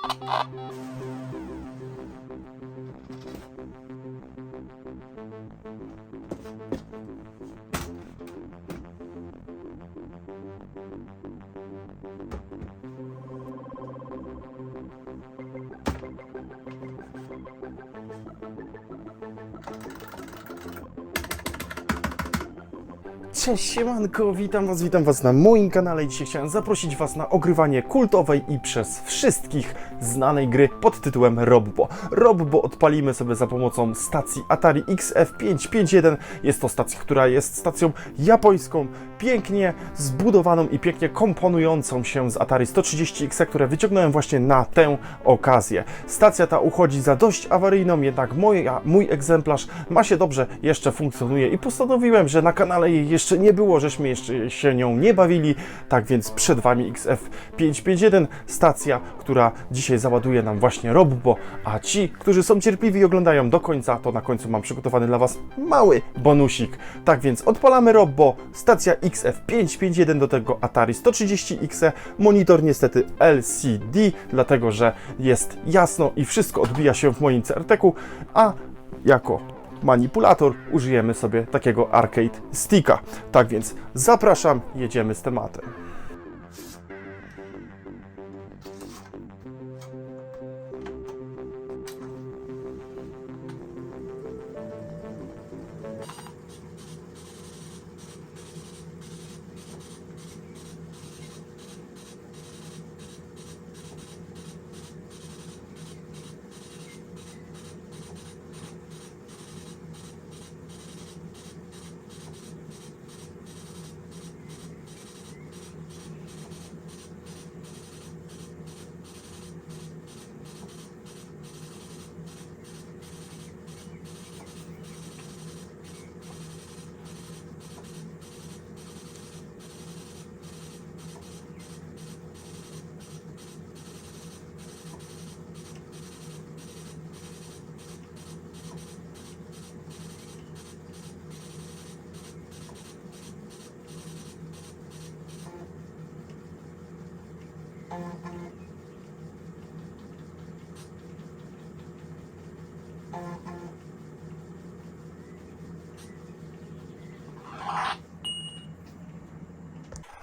Thank you. Cześć siemanko, witam was, witam was na moim kanale i dzisiaj chciałem zaprosić was na ogrywanie kultowej i przez wszystkich znanej gry pod tytułem Robbo. Robbo odpalimy sobie za pomocą stacji Atari XF551. Jest to stacja, która jest stacją japońską, pięknie zbudowaną i pięknie komponującą się z Atari 130X, które wyciągnąłem właśnie na tę okazję. Stacja ta uchodzi za dość awaryjną, jednak moja, mój egzemplarz ma się dobrze, jeszcze funkcjonuje i postanowiłem, że na kanale jej jeszcze nie było, żeśmy jeszcze się nią nie bawili. Tak więc przed Wami XF551, stacja, która dzisiaj załaduje nam właśnie Robbo, a ci, którzy są cierpliwi i oglądają do końca, to na końcu mam przygotowany dla Was mały bonusik. Tak więc odpalamy Robbo, stacja XF551 do tego Atari 130X, monitor niestety LCD, dlatego że jest jasno i wszystko odbija się w moim CRT-ku, a jako manipulator użyjemy sobie takiego arcade sticka. Tak więc zapraszam, jedziemy z tematem.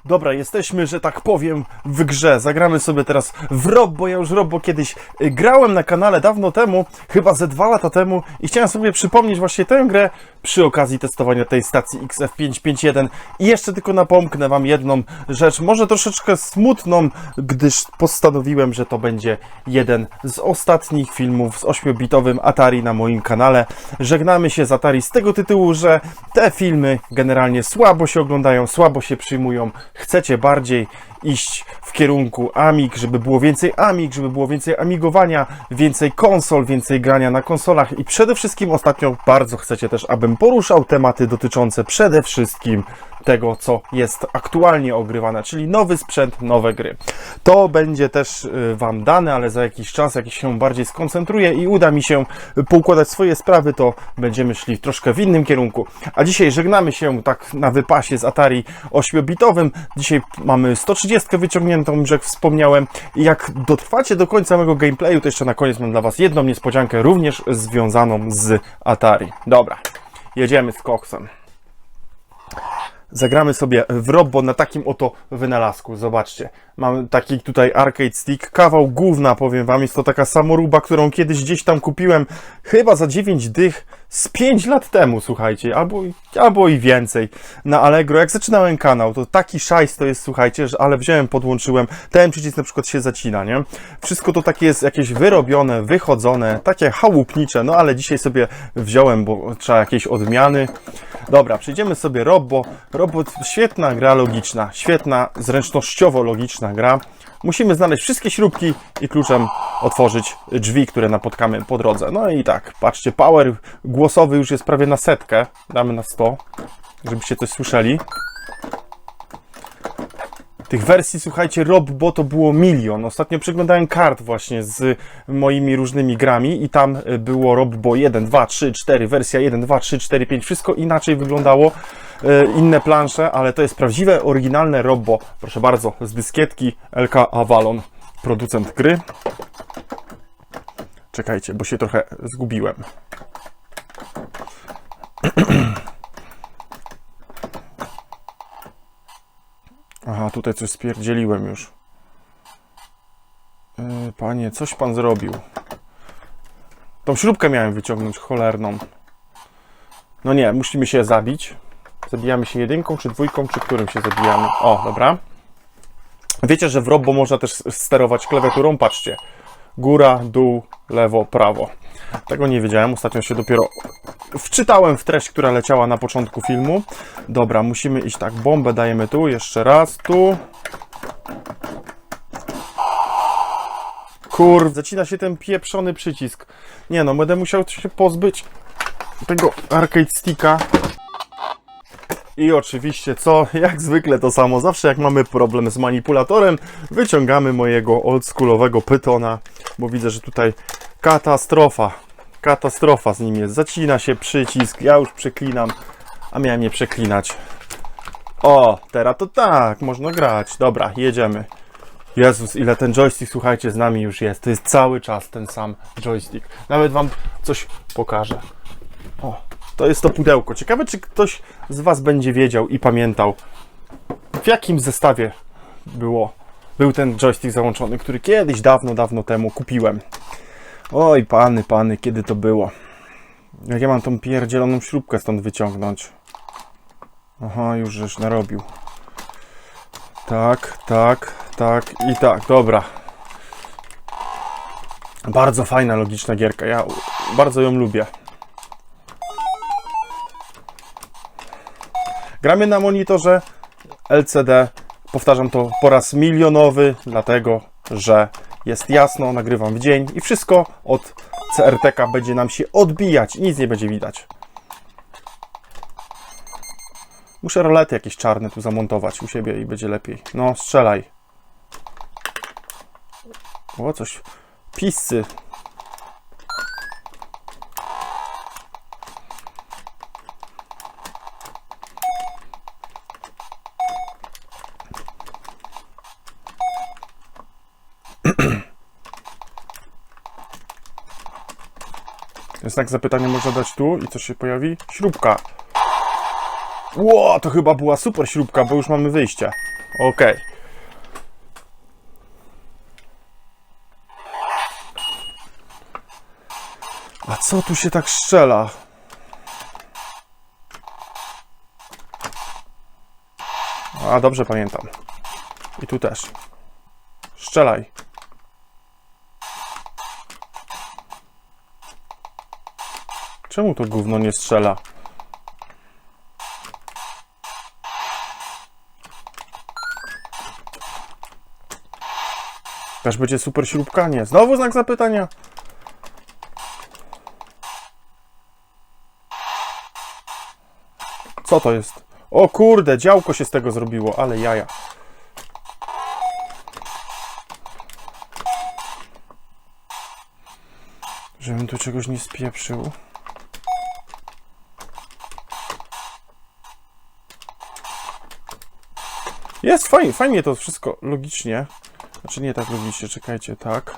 Dobra, jesteśmy, że tak powiem, w grze. Zagramy sobie teraz w Robbo. Ja już Robbo kiedyś y, grałem na kanale dawno temu, chyba ze dwa lata temu i chciałem sobie przypomnieć właśnie tę grę przy okazji testowania tej stacji XF551. I jeszcze tylko napomknę Wam jedną rzecz, może troszeczkę smutną, gdyż postanowiłem, że to będzie jeden z ostatnich filmów z 8-bitowym Atari na moim kanale. Żegnamy się z Atari z tego tytułu, że te filmy generalnie słabo się oglądają, słabo się przyjmują. Chcecie bardziej iść w kierunku Amig, żeby było więcej Amig, żeby było więcej amigowania, więcej konsol, więcej grania na konsolach i przede wszystkim ostatnio bardzo chcecie też, abym poruszał tematy dotyczące przede wszystkim tego, co jest aktualnie ogrywane, czyli nowy sprzęt, nowe gry. To będzie też y, Wam dane, ale za jakiś czas, jak się bardziej skoncentruję i uda mi się poukładać swoje sprawy, to będziemy szli troszkę w innym kierunku. A dzisiaj żegnamy się tak na wypasie z Atari 8-bitowym. Dzisiaj mamy 130 wyciągniętą, jak wspomniałem. I jak dotrwacie do końca mojego gameplayu, to jeszcze na koniec mam dla Was jedną niespodziankę, również związaną z Atari. Dobra, jedziemy z koksem. Zagramy sobie w Robbo na takim oto wynalazku. Zobaczcie. Mam taki tutaj arcade stick. Kawał gówna, powiem wam. Jest to taka samoruba, którą kiedyś gdzieś tam kupiłem. Chyba za 9 dych z 5 lat temu, słuchajcie. Albo, albo i więcej. Na Allegro. Jak zaczynałem kanał, to taki szajs to jest, słuchajcie, że, ale wziąłem, podłączyłem. Ten przycisk na przykład się zacina, nie? Wszystko to takie jest jakieś wyrobione, wychodzone, takie chałupnicze. No ale dzisiaj sobie wziąłem, bo trzeba jakieś odmiany. Dobra, przejdziemy sobie Robbo. Robbo świetna gra logiczna, świetna, zręcznościowo logiczna gra. Musimy znaleźć wszystkie śrubki i kluczem otworzyć drzwi, które napotkamy po drodze. No i tak, patrzcie, power głosowy już jest prawie na setkę. Damy na 100, żebyście coś słyszeli. Tych wersji, słuchajcie, Robbo to było milion. Ostatnio przeglądałem kart właśnie z moimi różnymi grami i tam y, było Robbo 1, 2, 3, 4, wersja 1, 2, 3, 4, 5. Wszystko inaczej wyglądało, y, inne plansze, ale to jest prawdziwe, oryginalne Robbo. Proszę bardzo, z dyskietki LK Avalon, producent gry. Czekajcie, bo się trochę zgubiłem. Aha, tutaj coś spierdzieliłem już. Yy, panie, coś pan zrobił. Tą śrubkę miałem wyciągnąć, cholerną. No nie, musimy się zabić. Zabijamy się jedynką, czy dwójką, czy którym się zabijamy? O, dobra. Wiecie, że w Robbo można też sterować klawiaturą? Patrzcie. Góra, dół, lewo, prawo. Tego nie wiedziałem, ostatnio się dopiero wczytałem w treść, która leciała na początku filmu. Dobra, musimy iść tak, bombę dajemy tu, jeszcze raz, tu. Kur, zacina się ten pieprzony przycisk. Nie no, będę musiał się pozbyć tego arcade sticka. I oczywiście co, jak zwykle to samo, zawsze jak mamy problem z manipulatorem, wyciągamy mojego oldschoolowego pytona, bo widzę, że tutaj katastrofa, katastrofa z nim jest. Zacina się przycisk, ja już przeklinam, a miałem nie przeklinać. O, teraz to tak, można grać. Dobra, jedziemy. Jezus, ile ten joystick, słuchajcie, z nami już jest. To jest cały czas ten sam joystick. Nawet wam coś pokażę. O, to jest to pudełko. Ciekawe, czy ktoś z Was będzie wiedział i pamiętał, w jakim zestawie było, był ten joystick załączony, który kiedyś, dawno, dawno temu kupiłem. Oj, pany, pany, kiedy to było? Jak ja mam tą pierdzieloną śrubkę stąd wyciągnąć? Aha, już żeś narobił. Tak, tak, tak i tak, dobra. Bardzo fajna, logiczna gierka. Ja bardzo ją lubię. Gramy na monitorze LCD. Powtarzam to po raz milionowy, dlatego że jest jasno, nagrywam w dzień i wszystko od CRTK będzie nam się odbijać nic nie będzie widać. Muszę rolety jakieś czarne tu zamontować u siebie i będzie lepiej. No, strzelaj. O, coś. Piscy. Znak zapytania można dać tu i co się pojawi? Śrubka. Ło, to chyba była super śrubka, bo już mamy wyjście. Okej. A co tu się tak strzela? A, dobrze pamiętam. I tu też. Strzelaj. Czemu to gówno nie strzela? Też będzie super śrubka? Nie. Znowu znak zapytania? Co to jest? O kurde, działko się z tego zrobiło, ale jaja. Żebym tu czegoś nie spieprzył. Jest fajnie, fajnie to wszystko logicznie. Znaczy nie tak logicznie, czekajcie, tak.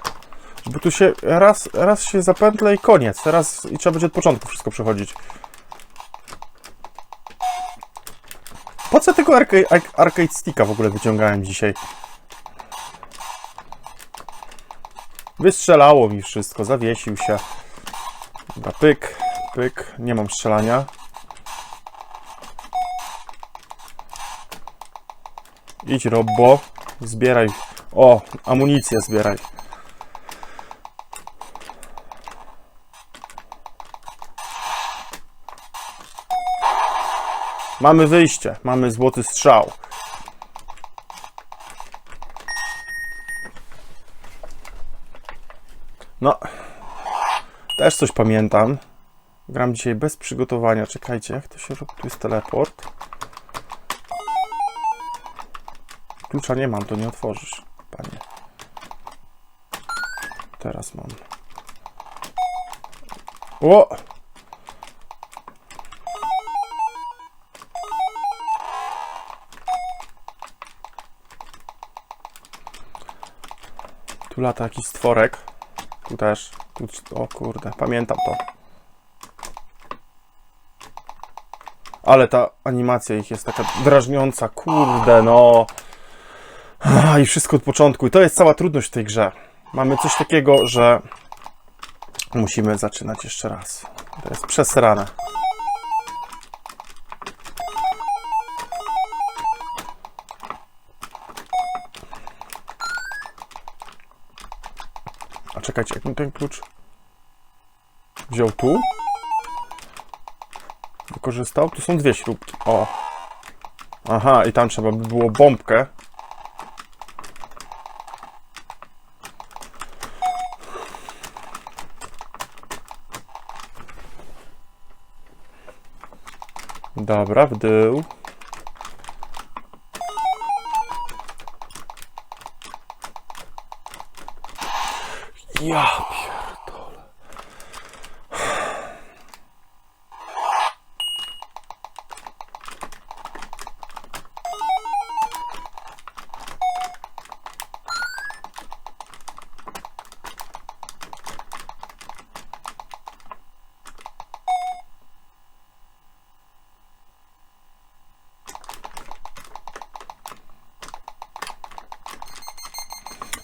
Bo tu się raz, raz się zapętla i koniec. Teraz i trzeba będzie od początku wszystko przechodzić. Po co tego arcade, arcade sticka w ogóle wyciągałem dzisiaj? Wystrzelało mi wszystko, zawiesił się. Dobra, pyk, pyk. Nie mam strzelania. Idź, Robbo. Zbieraj. O, amunicję zbieraj. Mamy wyjście. Mamy złoty strzał. No. Też coś pamiętam. Gram dzisiaj bez przygotowania. Czekajcie, jak to się robi? Tu jest teleport. Klucza nie mam, to nie otworzysz, panie. Teraz mam. O! Tu lata jakiś stworek. Tu też. Tu, o kurde, pamiętam to. Ale ta animacja ich jest taka drażniąca, kurde, no. I wszystko od początku. I to jest cała trudność w tej grze. Mamy coś takiego, że musimy zaczynać jeszcze raz. To jest przesrane. A czekajcie, jak mi ten klucz wziął tu? Wykorzystał? Tu są dwie śrubki. O. Aha, i tam trzeba by było bombkę. Dobra, w dół.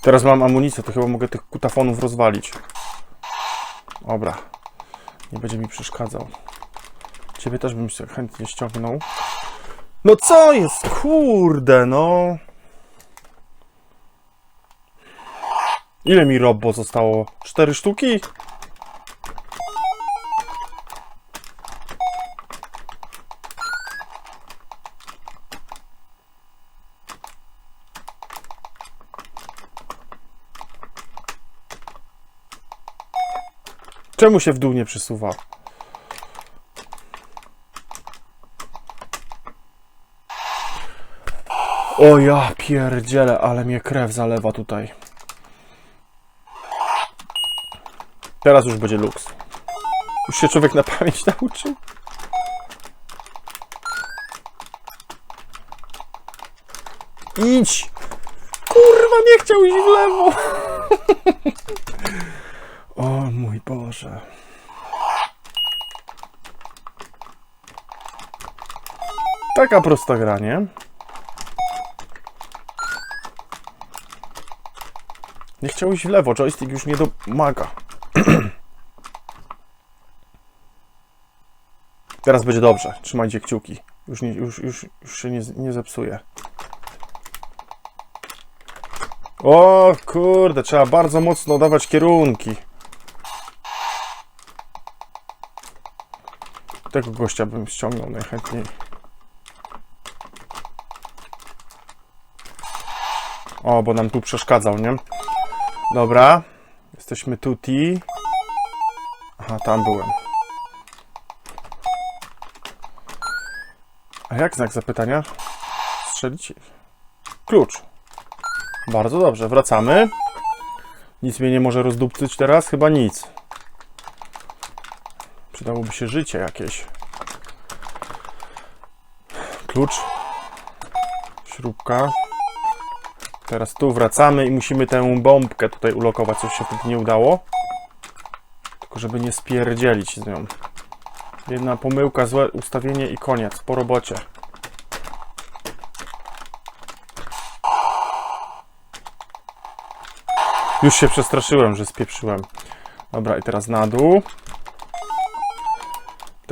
Teraz mam amunicję, to chyba mogę tych kutafonów rozwalić. Dobra. Nie będzie mi przeszkadzał. Ciebie też bym się chętnie ściągnął. No co jest? Kurde, no. Ile mi robo zostało? Cztery sztuki? Czemu się w dół nie przesuwa? O ja pierdzielę, ale mnie krew zalewa tutaj. Teraz już będzie luks. Już się człowiek na pamięć nauczył. Idź! Kurwa, nie chciał iść w lewo! O mój Boże. Taka prosta gra, nie? Nie chciał iść w lewo, joystick już nie domaga. Teraz będzie dobrze, trzymajcie kciuki. Już, nie, już, już, już się nie, nie zepsuje. O kurde, trzeba bardzo mocno dawać kierunki. Tego gościa bym ściągnął najchętniej. O, bo nam tu przeszkadzał, nie? Dobra. Jesteśmy tuti. Aha, tam byłem. A jak znak zapytania? Strzelić? Klucz. Bardzo dobrze, wracamy. Nic mnie nie może rozdupcyć teraz? Chyba nic. Przydałoby się życie jakieś. Klucz. Śrubka. Teraz tu wracamy i musimy tę bombkę tutaj ulokować, coś się nie udało. Tylko żeby nie spierdzielić z nią. Jedna pomyłka, złe ustawienie i koniec. Po robocie. Już się przestraszyłem, że spieprzyłem. Dobra, i teraz na dół.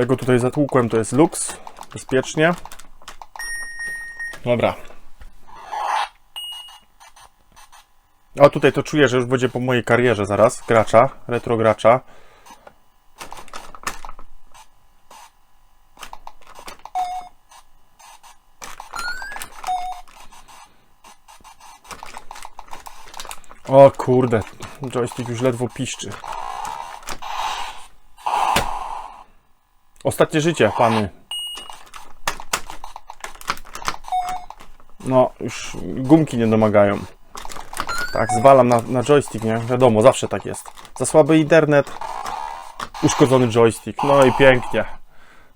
Tego tutaj zatłukłem, to jest luks. Bezpiecznie. Dobra. O, tutaj to czuję, że już będzie po mojej karierze zaraz. Gracza, retro gracza. O kurde, joystick już ledwo piszczy. Ostatnie życie, pany. No, już gumki nie domagają. Tak, zwalam na, na joystick, nie? Wiadomo, zawsze tak jest. Za słaby internet, uszkodzony joystick. No i pięknie.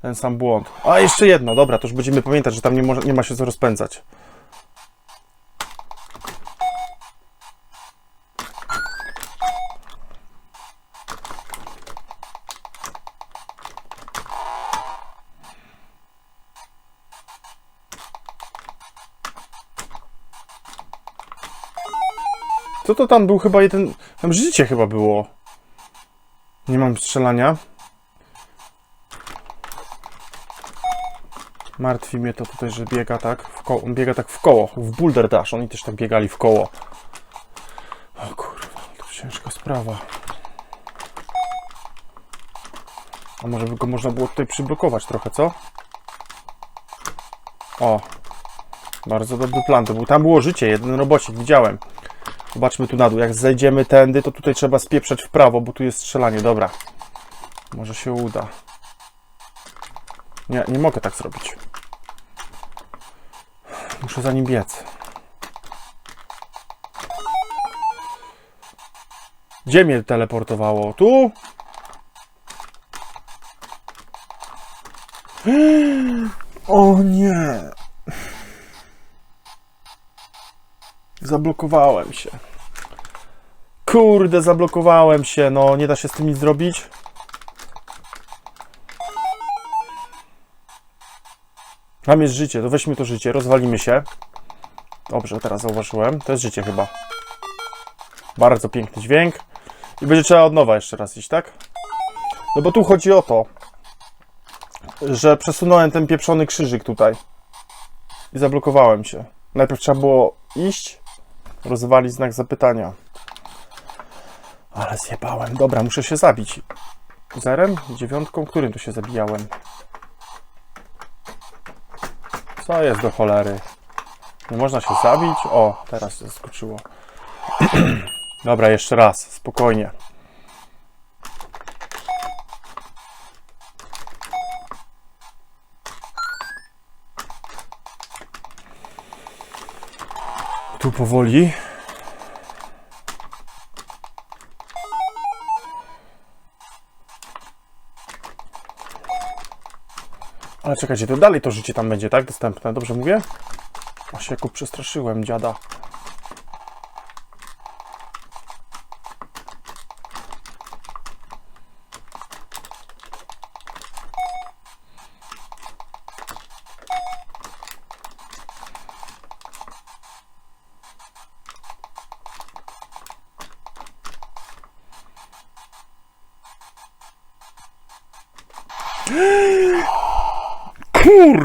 Ten sam błąd. A, jeszcze jedno, dobra, to już będziemy pamiętać, że tam nie, nie ma się co rozpędzać. Co to tam był chyba jeden... Tam życie chyba było. Nie mam strzelania. Martwi mnie to tutaj, że biega tak w koło. On biega tak w koło. W Boulder Dash. Oni też tak biegali w koło. O kurwa, to ciężka sprawa. A może by go można było tutaj przyblokować trochę, co? O. Bardzo dobry plan. To był, tam było życie, jeden robocik, widziałem. Zobaczmy tu na dół. Jak zejdziemy tędy, to tutaj trzeba spieprzać w prawo, bo tu jest strzelanie. Dobra. Może się uda. Nie, nie mogę tak zrobić. Muszę za nim biec. Gdzie mnie teleportowało? Tu? O nie. Zablokowałem się. Kurde, zablokowałem się. No, nie da się z tym nic zrobić. Tam jest życie, to weźmy to życie, rozwalimy się. Dobrze, teraz zauważyłem. To jest życie chyba. Bardzo piękny dźwięk. I będzie trzeba od nowa jeszcze raz iść, tak? No bo tu chodzi o to, że przesunąłem ten pieprzony krzyżyk tutaj. I zablokowałem się. Najpierw trzeba było iść, rozwalić znak zapytania. Ale zjebałem. Dobra, muszę się zabić. Zerem? Dziewiątką? Którym tu się zabijałem? Co jest do cholery? Nie można się zabić? O, teraz się zaskoczyło. Dobra, jeszcze raz, spokojnie. Tu powoli. Ale czekajcie, to dalej to życie tam będzie, tak? Dostępne, dobrze mówię? A się przestraszyłem dziada.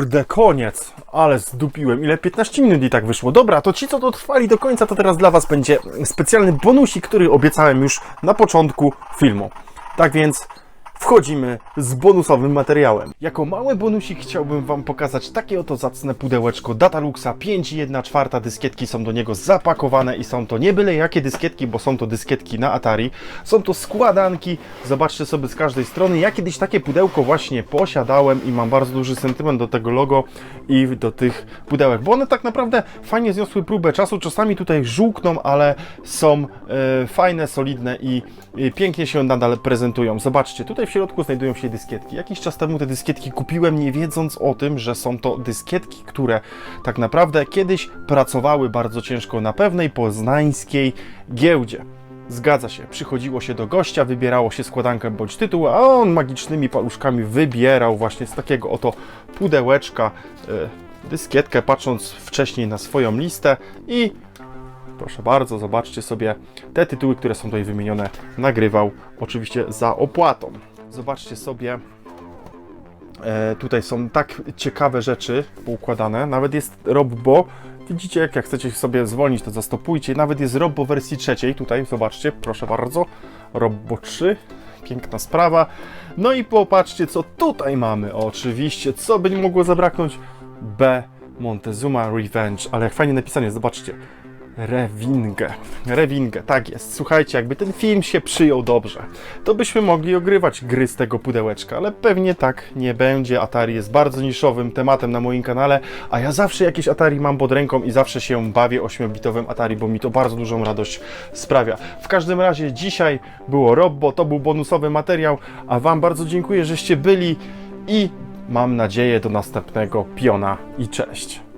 Kurde, koniec! Ale zdupiłem. Ile? 15 minut i tak wyszło. Dobra, to ci, co dotrwali do końca, to teraz dla Was będzie specjalny bonusik, który obiecałem już na początku filmu. Tak więc wchodzimy z bonusowym materiałem. Jako mały bonusik chciałbym Wam pokazać takie oto zacne pudełeczko Dataluxa 5,1 czwarta dyskietki są do niego zapakowane i są to nie byle jakie dyskietki, bo są to dyskietki na Atari. Są to składanki, zobaczcie sobie z każdej strony. Ja kiedyś takie pudełko właśnie posiadałem i mam bardzo duży sentyment do tego logo i do tych pudełek, bo one tak naprawdę fajnie zniosły próbę czasu. Czasami tutaj żółkną, ale są e, fajne, solidne i, i pięknie się nadal prezentują. Zobaczcie, tutaj w środku znajdują się dyskietki. Jakiś czas temu te dyskietki kupiłem, nie wiedząc o tym, że są to dyskietki, które tak naprawdę kiedyś pracowały bardzo ciężko na pewnej poznańskiej giełdzie. Zgadza się, przychodziło się do gościa, wybierało się składankę bądź tytuł, a on magicznymi paluszkami wybierał właśnie z takiego oto pudełeczka e, dyskietkę, patrząc wcześniej na swoją listę i proszę bardzo, zobaczcie sobie te tytuły, które są tutaj wymienione, nagrywał oczywiście za opłatą. Zobaczcie sobie, e, tutaj są tak ciekawe rzeczy poukładane, nawet jest Robbo, widzicie jak, jak chcecie sobie zwolnić to zastopujcie, nawet jest Robbo wersji trzeciej, tutaj zobaczcie, proszę bardzo, Robbo 3, piękna sprawa. No i popatrzcie, co tutaj mamy. Oczywiście, co by nie mogło zabraknąć? B. Montezuma Revenge. Ale jak fajnie napisane, zobaczcie. Rewingę. Rewingę, tak jest. Słuchajcie, jakby ten film się przyjął dobrze, to byśmy mogli ogrywać gry z tego pudełeczka, ale pewnie tak nie będzie. Atari jest bardzo niszowym tematem na moim kanale, a ja zawsze jakieś Atari mam pod ręką i zawsze się bawię 8-bitowym Atari, bo mi to bardzo dużą radość sprawia. W każdym razie dzisiaj było Robbo, to był bonusowy materiał, a Wam bardzo dziękuję, żeście byli i mam nadzieję do następnego piona i cześć.